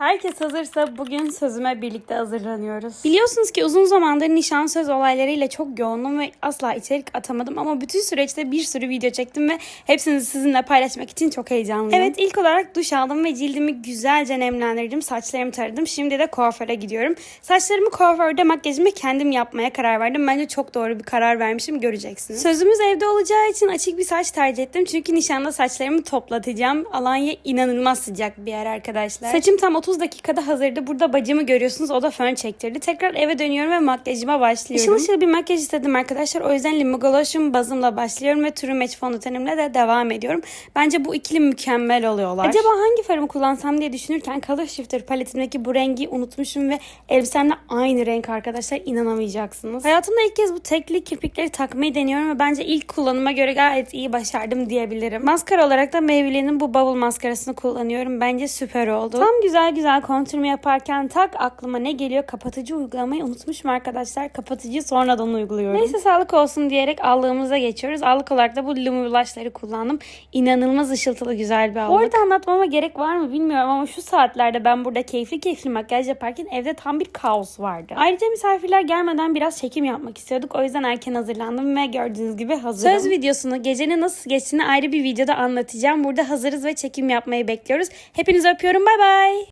Herkes hazırsa bugün sözüme birlikte hazırlanıyoruz. Biliyorsunuz ki uzun zamandır nişan söz olaylarıyla çok yoğundum ve asla içerik atamadım ama bütün süreçte bir sürü video çektim ve hepsini sizinle paylaşmak için çok heyecanlıyım. Evet ilk olarak duş aldım ve cildimi güzelce nemlendirdim, saçlarımı taradım. Şimdi de kuaföre gidiyorum. Saçlarımı kuaförde, makyajımı kendim yapmaya karar verdim. Bence çok doğru bir karar vermişim, göreceksiniz. Sözümüz evde olacağı için açık bir saç tercih ettim. Çünkü nişanda saçlarımı toplatacağım. Alanya inanılmaz sıcak bir yer arkadaşlar. Saçım tam 30 dakikada hazırdı. Burada bacımı görüyorsunuz. O da fön çektirdi. Tekrar eve dönüyorum ve makyajıma başlıyorum. Işıl ışıl bir makyaj istedim arkadaşlar. O yüzden Limogoloş'un bazımla başlıyorum ve True Match fondötenimle de devam ediyorum. Bence bu ikili mükemmel oluyorlar. Acaba hangi farımı kullansam diye düşünürken Color Shifter paletimdeki bu rengi unutmuşum ve elbisemle aynı renk arkadaşlar. inanamayacaksınız. Hayatımda ilk kez bu tekli kirpikleri takmayı deniyorum ve bence ilk kullanıma göre gayet iyi başardım diyebilirim. Maskara olarak da Maybelline'in bu Bubble maskarasını kullanıyorum. Bence süper oldu. Tam güzel güzel kontürümü yaparken tak aklıma ne geliyor? Kapatıcı uygulamayı unutmuşum arkadaşlar. Kapatıcıyı sonradan uyguluyorum. Neyse sağlık olsun diyerek allığımıza geçiyoruz. Allık olarak da bu Lumu blushları kullandım. İnanılmaz ışıltılı güzel bir allık. Bu arada anlatmama gerek var mı bilmiyorum ama şu saatlerde ben burada keyifli keyifli makyaj yaparken evde tam bir kaos vardı. Ayrıca misafirler gelmeden biraz çekim yapmak istiyorduk. O yüzden erken hazırlandım ve gördüğünüz gibi hazırım. Söz videosunu gecenin nasıl geçtiğini ayrı bir videoda anlatacağım. Burada hazırız ve çekim yapmayı bekliyoruz. Hepinizi öpüyorum. Bay bay.